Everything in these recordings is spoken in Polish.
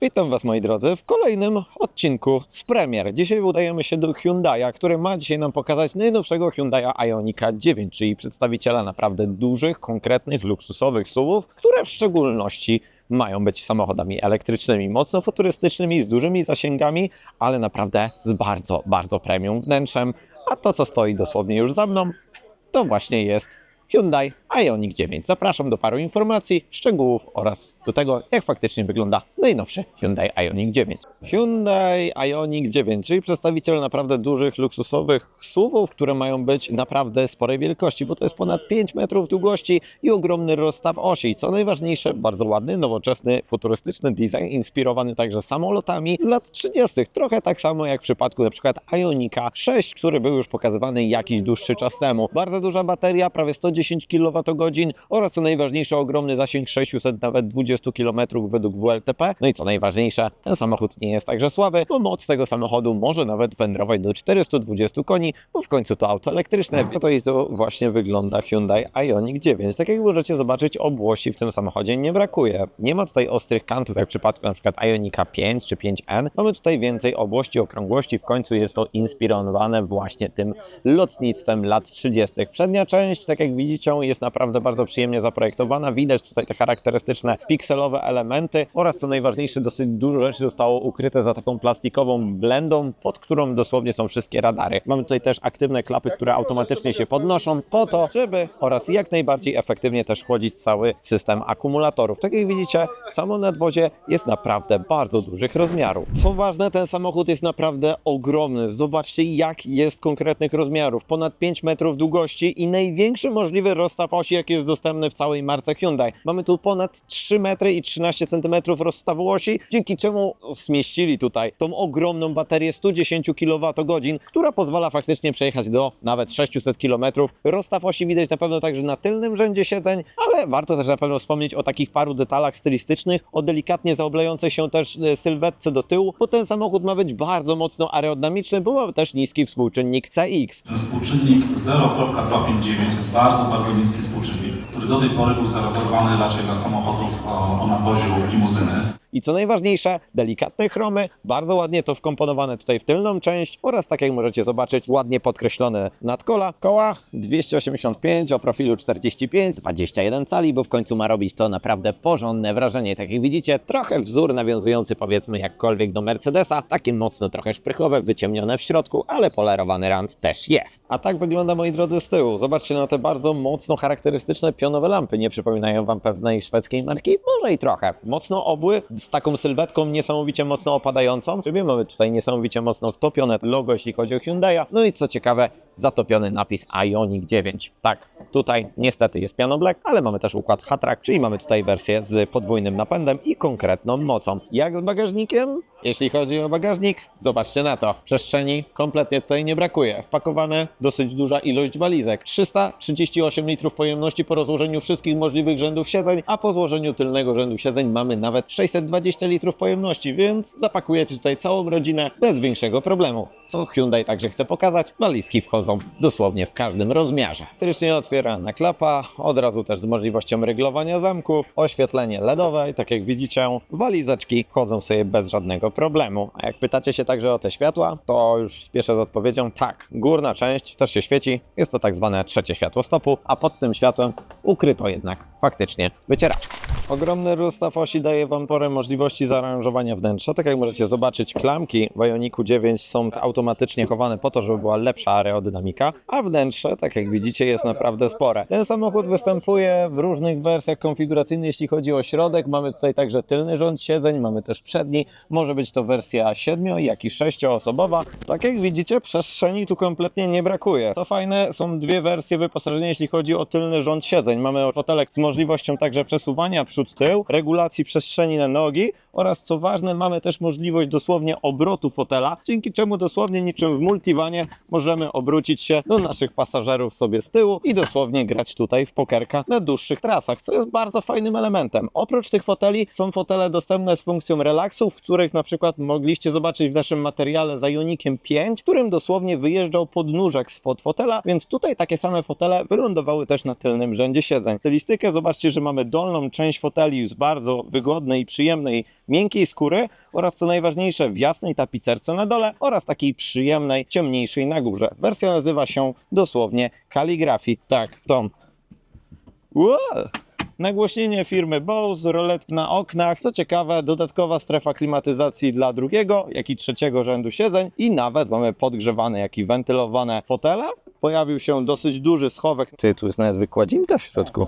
Witam Was moi drodzy w kolejnym odcinku z premier. Dzisiaj udajemy się do Hyundai'a, który ma dzisiaj nam pokazać najnowszego Hyundai'a Ionika 9, czyli przedstawiciela naprawdę dużych, konkretnych, luksusowych SUVów, które w szczególności mają być samochodami elektrycznymi, mocno futurystycznymi, z dużymi zasięgami, ale naprawdę z bardzo, bardzo premium wnętrzem. A to, co stoi dosłownie już za mną, to właśnie jest Hyundai Ioniq 9. Zapraszam do paru informacji, szczegółów oraz do tego, jak faktycznie wygląda najnowszy Hyundai Ioniq 9. Hyundai Ioniq 9, czyli przedstawiciel naprawdę dużych, luksusowych SUVów, które mają być naprawdę sporej wielkości, bo to jest ponad 5 metrów długości i ogromny rozstaw osi. Co najważniejsze, bardzo ładny, nowoczesny, futurystyczny design, inspirowany także samolotami z lat 30. Trochę tak samo jak w przypadku przykład Ionika 6, który był już pokazywany jakiś dłuższy czas temu. Bardzo duża bateria, prawie 110 kWh oraz co najważniejsze, ogromny zasięg 600 nawet 20 km według WLTP. No i co najważniejsze, ten samochód nie jest także słaby, bo moc tego samochodu może nawet wędrować do 420 koni, bo w końcu to auto elektryczne. To i to właśnie wygląda Hyundai Ioniq 9. Tak jak możecie zobaczyć, obłości w tym samochodzie nie brakuje. Nie ma tutaj ostrych kantów, jak w przypadku przykład Ionika 5 czy 5N. Mamy tutaj więcej obłości, okrągłości. W końcu jest to inspirowane właśnie tym lotnictwem lat 30. Przednia część, tak jak widzicie, jest naprawdę bardzo przyjemnie zaprojektowana. Widać tutaj te charakterystyczne pikselowe elementy oraz co najważniejsze, dosyć dużo rzeczy zostało ukryte za taką plastikową blendą, pod którą dosłownie są wszystkie radary. Mamy tutaj też aktywne klapy, które automatycznie się podnoszą po to, żeby oraz jak najbardziej efektywnie też chłodzić cały system akumulatorów. Tak jak widzicie, samo nadwozie jest naprawdę bardzo dużych rozmiarów. Co ważne, ten samochód jest naprawdę ogromny. Zobaczcie, jak jest konkretnych rozmiarów. Ponad 5 metrów długości i największy możliwy rozstaw osi, jaki jest dostępny w całej marce Hyundai. Mamy tu ponad 3 metry i 13 centymetrów rozstawu osi, dzięki czemu zmieścili tutaj tą ogromną baterię 110 kWh, która pozwala faktycznie przejechać do nawet 600 km. Rozstaw osi widać na pewno także na tylnym rzędzie siedzeń, ale warto też na pewno wspomnieć o takich paru detalach stylistycznych, o delikatnie zaoblającej się też e, sylwetce do tyłu, bo ten samochód ma być bardzo mocno aerodynamiczny, bo ma też niski współczynnik CX. Współczynnik 0.259 jest bardzo, bardzo niski współczynnik, który do tej pory był zarezerwowany raczej dla samochodów o, o nawoziu limuzyny. I co najważniejsze, delikatne chromy, bardzo ładnie to wkomponowane tutaj w tylną część oraz tak jak możecie zobaczyć, ładnie podkreślone nadkola. Koła 285 o profilu 45, 21 cali, bo w końcu ma robić to naprawdę porządne wrażenie. Tak jak widzicie, trochę wzór nawiązujący powiedzmy jakkolwiek do Mercedesa, takie mocno trochę szprychowe, wyciemnione w środku, ale polerowany rand też jest. A tak wygląda moi drodzy z tyłu. Zobaczcie na te bardzo mocno charakterystyczne pionowe lampy. Nie przypominają wam pewnej szwedzkiej marki? Może i trochę. Mocno obły, z taką sylwetką niesamowicie mocno opadającą. Czyli mamy tutaj niesamowicie mocno wtopione logo, jeśli chodzi o Hyundai'a. No i co ciekawe, zatopiony napis Ioniq 9. Tak, tutaj niestety jest piano black, ale mamy też układ Hatrack, czyli mamy tutaj wersję z podwójnym napędem i konkretną mocą. Jak z bagażnikiem? Jeśli chodzi o bagażnik, zobaczcie na to. Przestrzeni kompletnie tutaj nie brakuje. Wpakowane dosyć duża ilość walizek. 338 litrów pojemności po rozłożeniu wszystkich możliwych rzędów siedzeń, a po złożeniu tylnego rzędu siedzeń mamy nawet 620 litrów pojemności, więc zapakujecie tutaj całą rodzinę bez większego problemu. Co Hyundai także chce pokazać, walizki wchodzą dosłownie w każdym rozmiarze. Elektrycznie otwierana klapa, od razu też z możliwością reglowania zamków, oświetlenie LEDowe i tak jak widzicie, walizeczki wchodzą sobie bez żadnego problemu. A jak pytacie się także o te światła, to już spieszę z odpowiedzią tak. Górna część też się świeci, jest to tak zwane trzecie światło stopu, a pod tym światłem ukryto jednak faktycznie wycieraczkę. Ogromny rozstaw osi daje Wam porę możliwości zaaranżowania wnętrza. Tak jak możecie zobaczyć, klamki w Ioniku 9 są automatycznie chowane po to, żeby była lepsza aerodynamika, a wnętrze, tak jak widzicie, jest naprawdę spore. Ten samochód występuje w różnych wersjach konfiguracyjnych, jeśli chodzi o środek. Mamy tutaj także tylny rząd siedzeń, mamy też przedni. Może być to wersja 7, jak i 6-osobowa. Tak jak widzicie, przestrzeni tu kompletnie nie brakuje. Co fajne, są dwie wersje wyposażenia, jeśli chodzi o tylny rząd siedzeń. Mamy fotelek z możliwością także przesuwania przód-tył, regulacji przestrzeni na nogi oraz co ważne, mamy też możliwość dosłownie obrotu fotela, dzięki czemu dosłownie niczym w multivanie możemy obrócić się do naszych pasażerów sobie z tyłu i dosłownie grać tutaj w pokerka na dłuższych trasach, co jest bardzo fajnym elementem. Oprócz tych foteli są fotele dostępne z funkcją relaksu, w których na przykład mogliście zobaczyć w naszym materiale za Ionikiem 5, którym dosłownie wyjeżdżał podnóżek spod fotela, więc tutaj takie same fotele wylądowały też na tylnym rzędzie siedzeń. Stylistykę zobaczcie, że mamy dolną część foteli z bardzo wygodnej i przyjemnej miękkiej skóry oraz co najważniejsze w jasnej tapicerce na dole oraz takiej przyjemnej, ciemniejszej na górze. Wersja nazywa się dosłownie Calligraphy. Tak, Tom. Wow! Nagłośnienie firmy Bose, rolet na oknach. Co ciekawe, dodatkowa strefa klimatyzacji dla drugiego, jak i trzeciego rzędu siedzeń i nawet mamy podgrzewane, jak i wentylowane fotele. Pojawił się dosyć duży schowek. Ty, tu jest nawet wykładzinka w środku.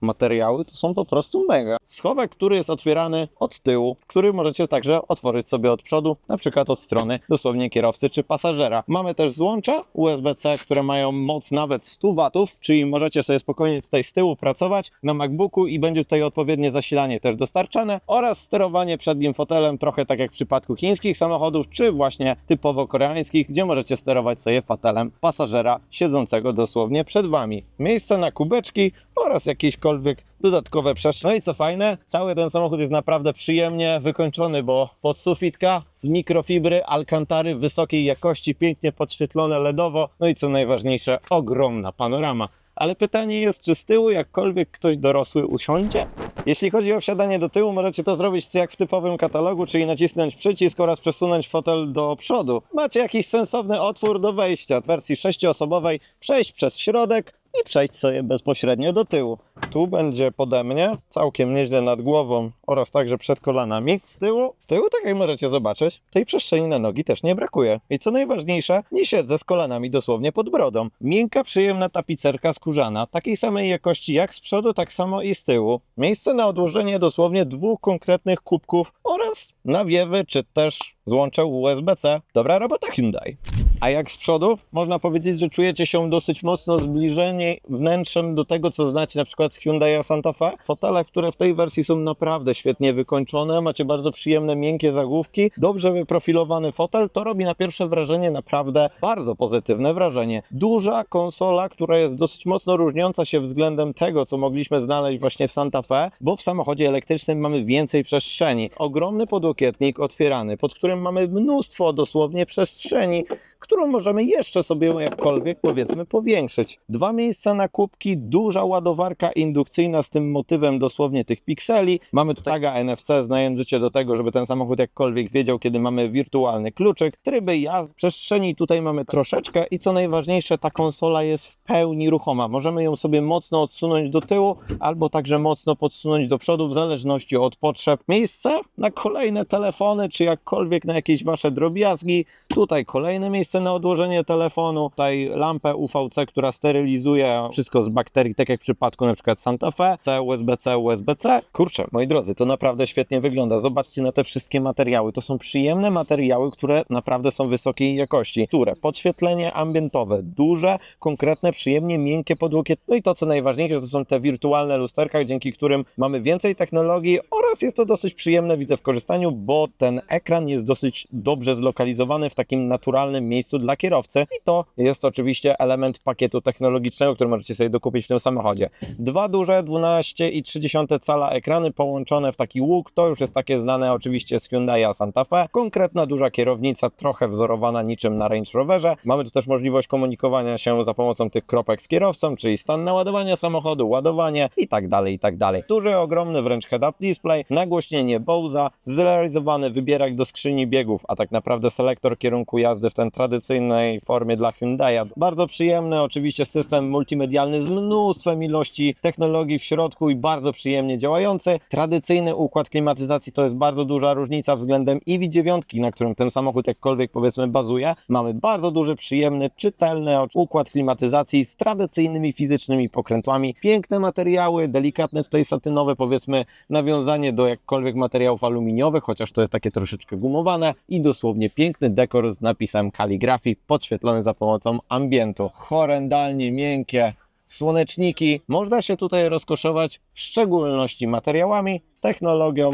Materiały to są po prostu mega. Schowek, który jest otwierany od tyłu, który możecie także otworzyć sobie od przodu, na przykład od strony dosłownie kierowcy czy pasażera. Mamy też złącza USB-C, które mają moc nawet 100 watów, czyli możecie sobie spokojnie tutaj z tyłu pracować na MacBooku i będzie tutaj odpowiednie zasilanie też dostarczane oraz sterowanie przednim fotelem, trochę tak jak w przypadku chińskich samochodów, czy właśnie typowo koreańskich, gdzie możecie sterować sobie fotelem pasażera siedzącego dosłownie przed Wami. Miejsce na kubeczki oraz jakiekolwiek dodatkowe przestrzenie. No i co fajne, cały ten samochód jest naprawdę przyjemnie wykończony, bo podsufitka z mikrofibry, alkantary wysokiej jakości, pięknie podświetlone LEDowo, no i co najważniejsze, ogromna panorama. Ale pytanie jest, czy z tyłu jakkolwiek ktoś dorosły usiądzie? Jeśli chodzi o wsiadanie do tyłu, możecie to zrobić jak w typowym katalogu, czyli nacisnąć przycisk oraz przesunąć fotel do przodu. Macie jakiś sensowny otwór do wejścia. W wersji sześcioosobowej przejść przez środek i przejść sobie bezpośrednio do tyłu. Tu będzie pode mnie, całkiem nieźle nad głową oraz także przed kolanami. Z tyłu, z tyłu, tak jak możecie zobaczyć, tej przestrzeni na nogi też nie brakuje. I co najważniejsze, nie siedzę z kolanami dosłownie pod brodą. Miękka, przyjemna tapicerka skórzana, takiej samej jakości jak z przodu, tak samo i z tyłu. Miejsce na odłożenie dosłownie dwóch konkretnych kubków oraz nawiewy, czy też złącze USB-C. Dobra robota Hyundai. A jak z przodu? Można powiedzieć, że czujecie się dosyć mocno zbliżeni wnętrzem do tego, co znacie na przykład z Hyundai Santa Fe. Fotele, które w tej wersji są naprawdę świetnie wykończone, macie bardzo przyjemne, miękkie zagłówki, dobrze wyprofilowany fotel, to robi na pierwsze wrażenie naprawdę bardzo pozytywne wrażenie. Duża konsola, która jest dosyć mocno różniąca się względem tego, co mogliśmy znaleźć właśnie w Santa Fe, bo w samochodzie elektrycznym mamy więcej przestrzeni. Ogromny podłokietnik otwierany, pod którym mamy mnóstwo dosłownie przestrzeni, którą możemy jeszcze sobie jakkolwiek powiedzmy powiększyć. Dwa miejsca na kubki, duża ładowarka indukcyjna z tym motywem dosłownie tych pikseli. Mamy tu taga NFC znając życie do tego, żeby ten samochód jakkolwiek wiedział, kiedy mamy wirtualny kluczyk. Tryby jazd, przestrzeni tutaj mamy troszeczkę i co najważniejsze, ta konsola jest w pełni ruchoma. Możemy ją sobie mocno odsunąć do tyłu albo także mocno podsunąć do przodu w zależności od potrzeb. Miejsce na kolejne telefony, czy jakkolwiek na jakieś wasze drobiazgi. Tutaj kolejne miejsce na odłożenie telefonu. Tutaj lampę UVC, która sterylizuje wszystko z bakterii, tak jak w przypadku na przykład Santa Fe, C, USB-C, USB-C. Kurczę, moi drodzy, to naprawdę świetnie wygląda. Zobaczcie na te wszystkie materiały. To są przyjemne materiały, które naprawdę są wysokiej jakości. Które? Podświetlenie ambientowe, duże, konkretne, przyjemnie miękkie podłokie. No i to, co najważniejsze, to są te wirtualne lusterka, dzięki którym mamy więcej technologii oraz jest to dosyć przyjemne, widzę, w korzystaniu, bo ten ekran jest dosyć dobrze zlokalizowany w takim naturalnym miejscu dla kierowcy i to jest oczywiście element pakietu technologicznego, który możecie sobie dokupić w tym samochodzie. Dwa duże 12,3 cala ekrany połączone w taki łuk, to już jest takie znane oczywiście z Hyundai Santa Fe. Konkretna duża kierownica, trochę wzorowana niczym na Range Roverze. Mamy tu też możliwość komunikowania się za pomocą tych kropek z kierowcą, czyli stan naładowania samochodu, ładowanie i tak dalej, i tak dalej. Duży, ogromny wręcz head-up display, nagłośnienie Bose, zrealizowany wybierak do skrzyni biegów, a tak naprawdę selektor kierunku jazdy w ten tradycyjnej formie dla Hyundai. Bardzo przyjemny, oczywiście system multimedialny z mnóstwem ilości technologii w środku i bardzo przyjemnie działający. Tradycyjny układ klimatyzacji to jest bardzo duża różnica względem EV9, na którym ten samochód jakkolwiek powiedzmy bazuje. Mamy bardzo duży, przyjemny, czytelny układ klimatyzacji z tradycyjnymi fizycznymi pokrętłami. Piękne materiały, delikatne tutaj satynowe powiedzmy nawiązanie do jakkolwiek materiałów aluminiowych, chociaż to jest takie troszeczkę gumowane i dosłownie piękny dekor z napisem kaligrafii podświetlony za pomocą ambientu. Horrendalnie miękkie słoneczniki. Można się tutaj rozkoszować w szczególności materiałami, technologią.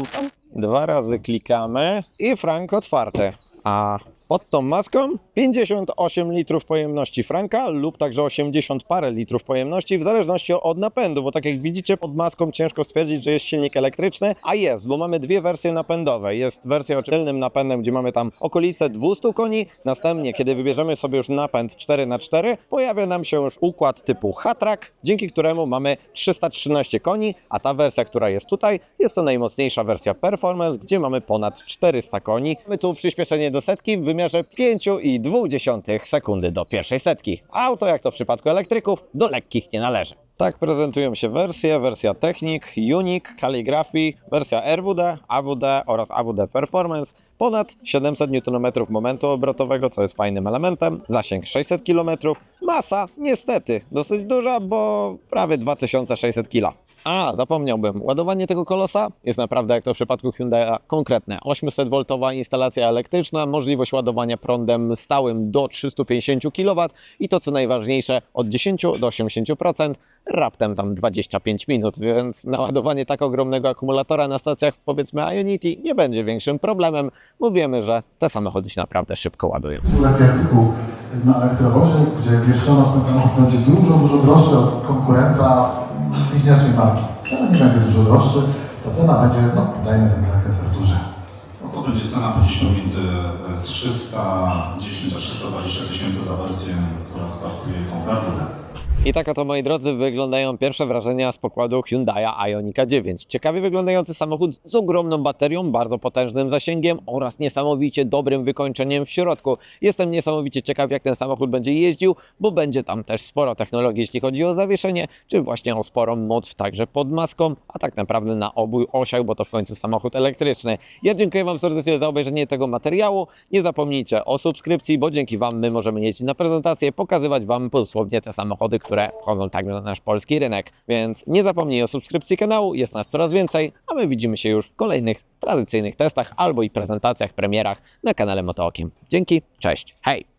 Dwa razy klikamy i frank otwarte. A Pod tą maską 58 litrów pojemności Franka lub także 80 parę litrów pojemności w zależności od napędu, bo tak jak widzicie pod maską ciężko stwierdzić, że jest silnik elektryczny, a jest, bo mamy dwie wersje napędowe. Jest wersja o tylnym napędem, gdzie mamy tam okolice 200 koni, następnie kiedy wybierzemy sobie już napęd 4x4, pojawia nam się już układ typu Hatrack, dzięki któremu mamy 313 koni, a ta wersja, która jest tutaj, jest to najmocniejsza wersja Performance, gdzie mamy ponad 400 koni. Mamy tu przyspieszenie do setki wymiarze 5,2 sekundy do pierwszej setki. Auto, jak to w przypadku elektryków, do lekkich nie należy. Tak prezentują się wersje, wersja Technic, Unique, Calligraphy, wersja RWD, AWD oraz AWD Performance. Ponad 700 Nm momentu obrotowego, co jest fajnym elementem. Zasięg 600 km. Masa niestety dosyć duża, bo prawie 2600 kg. A, zapomniałbym, ładowanie tego kolosa jest naprawdę jak to w przypadku Hyundai konkretne. 800V instalacja elektryczna, możliwość ładowania prądem stałym do 350 kW i to co najważniejsze od 10 do 80%, raptem tam 25 minut, więc naładowanie tak ogromnego akumulatora na stacjach powiedzmy Ionity nie będzie większym problemem, bo wiemy, że te samochody się naprawdę szybko ładują. Taki artykuł na elektrowozie, gdzie wieszczono, ten samochód będzie dużo, dużo droższy od konkurenta bliźniaczej marki. Wcale nie będzie dużo droższy, ta cena będzie, no dajmy ten zakres będzie cena gdzieś pomiędzy e, 310 a 320 tysięcy za wersję, która startuje tą RWD. I tak oto, moi drodzy, wyglądają pierwsze wrażenia z pokładu Hyundai Ionika 9. Ciekawie wyglądający samochód z ogromną baterią, bardzo potężnym zasięgiem oraz niesamowicie dobrym wykończeniem w środku. Jestem niesamowicie ciekaw, jak ten samochód będzie jeździł, bo będzie tam też sporo technologii, jeśli chodzi o zawieszenie, czy właśnie o sporą moc także pod maską, a tak naprawdę na obu osiach, bo to w końcu samochód elektryczny. Ja dziękuję Wam serdecznie za obejrzenie tego materiału. Nie zapomnijcie o subskrypcji, bo dzięki Wam my możemy jeździć na prezentację, pokazywać Wam dosłownie te samochody, które wchodzą także na nasz polski rynek. Więc nie zapomnij o subskrypcji kanału, jest nas coraz więcej, a my widzimy się już w kolejnych tradycyjnych testach albo i prezentacjach, premierach na kanale Motookiem. Dzięki, cześć, hej!